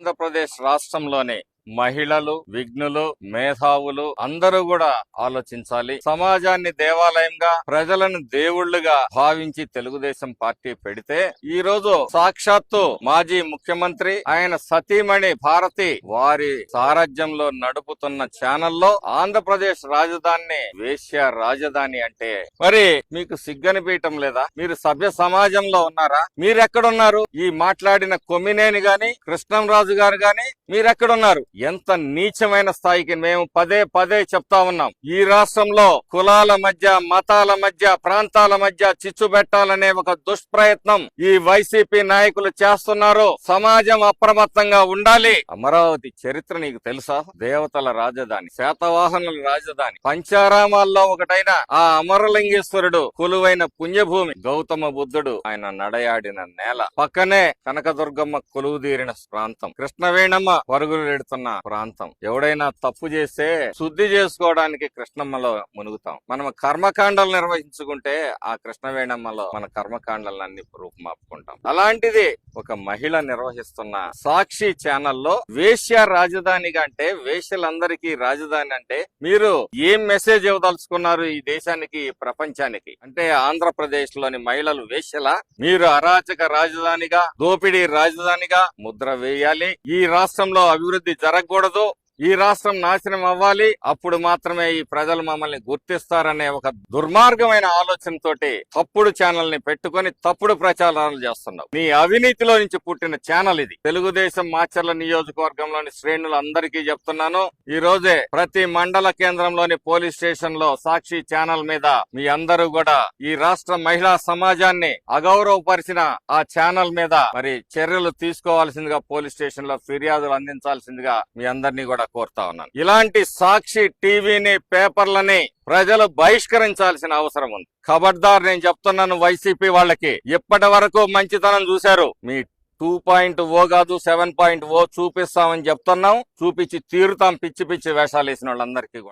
ఆంధ్రప్రదేశ్ రాష్ట్రంలోని మహిళలు విఘ్నులు మేధావులు అందరూ కూడా ఆలోచించాలి. సమాజాన్ని దేవాలయంగా ప్రజలను దేవుళ్ళుగా భావించి తెలుగుదేశం పార్టీ పెడితే ఈ రోజు సాక్షాత్తు మాజీ ముఖ్యమంత్రి ఆయన సతీమణి భారతి వారి సారథ్యంలో నడుపుతున్న ఛానల్లో ఆంధ్రప్రదేశ్ రాజధానిని వేశ్య రాజధాని అంటే. మరి మీకు సిగ్గనిపీయటం లేదా? మీరు సభ్య సమాజంలో ఉన్నారా? మీరెక్కడున్నారు? ఈ మాట్లాడిన కొమ్మినేని గాని కృష్ణంరాజు గారు గాని మీరెక్కడున్నారు? ఎంత నీచమైన స్థాయికి మేము పదే పదే చెప్తా ఉన్నాం. ఈ రాష్ట్రంలో కులాల మధ్య మతాల మధ్య ప్రాంతాల మధ్య చిచ్చు పెట్టాలనే ఒక దుష్ప్రయత్నం ఈ వైసీపీ నాయకులు చేస్తున్నారు. సమాజం అప్రమత్తంగా ఉండాలి. అమరావతి చరిత్ర నీకు తెలుసా? దేవతల రాజధాని శాతవాహనుల రాజధాని. పంచారామాల్లో ఒకటైన ఆ అమరలింగేశ్వరుడు కొలువైన పుణ్యభూమి. గౌతమ బుద్ధుడు ఆయన నడయాడిన నేల. పక్కనే కనకదుర్గమ్మ కొలువుదీరిన ప్రాంతం. కృష్ణవేణమ్మ పరుగులు పెడుతున్న ప్రాంతం. ఎవడైనా తప్పు చేస్తే శుద్ధి చేసుకోవడానికి కృష్ణమ్మలో మునుగుతాం. మనం కర్మకాండలు నిర్వహించుకుంటే ఆ కృష్ణవేణమ్మలో మన కర్మకాండలన్నీ రూపుమాపుకుంటాం. అలాంటిది ఒక మహిళ నిర్వహిస్తున్న సాక్షి ఛానల్లో వేశ్య రాజధానిగా అంటే వేశ్యలందరికీ రాజధాని అంటే మీరు ఏం మెసేజ్ ఇవ్వదలుచుకున్నారు ఈ దేశానికి ప్రపంచానికి? అంటే ఆంధ్రప్రదేశ్లోని మహిళలు వేశ్యల? మీరు అరాచక రాజధానిగా దోపిడీ రాజధానిగా ముద్ర వేయాలి. ఈ రాష్ట్రంలో అభివృద్ధి జరగకూడదు. ఈ రాష్ట్రం నాశనం అవ్వాలి అప్పుడు మాత్రమే ఈ ప్రజలు మమ్మల్ని గుర్తిస్తారనే ఒక దుర్మార్గమైన ఆలోచనతోటి తప్పుడు ఛానల్ని పెట్టుకొని తప్పుడు ప్రచారాలు చేస్తున్నావు నీ అవినీతిలో నుంచి పుట్టిన ఛానల్ ఇది. తెలుగుదేశం మాచర్ల నియోజకవర్గంలోని శ్రేణులందరికీ చెప్తున్నాను. ఈ రోజే ప్రతి మండల కేంద్రంలోని పోలీస్ స్టేషన్లో సాక్షి ఛానల్ మీద మీ అందరూ కూడా ఈ రాష్ట్ర మహిళా సమాజాన్ని అగౌరవపరిచిన ఆ ఛానల్ మీద మరి చర్యలు తీసుకోవాల్సిందిగా పోలీస్ స్టేషన్లో ఫిర్యాదులు అందించాల్సిందిగా మీ అందరినీ కూడా కోరుతా ఉన్నాను. ఇలాంటి సాక్షి టీవీని పేపర్లని ప్రజలు బహిష్కరించాల్సిన అవసరం ఉంది. ఖబర్దార్ నేను చెప్తున్నాను వైసీపీ వాళ్ళకి. ఇప్పటి వరకు మంచితనం చూశారు. మీ టూ పాయింట్ ఓ కాదు సెవెన్ పాయింట్ ఓ చూపిస్తామని చెప్తున్నాం. చూపించి తీరుతాం పిచ్చి పిచ్చి వేషాలు వేసిన వాళ్ళందరికీ కూడా.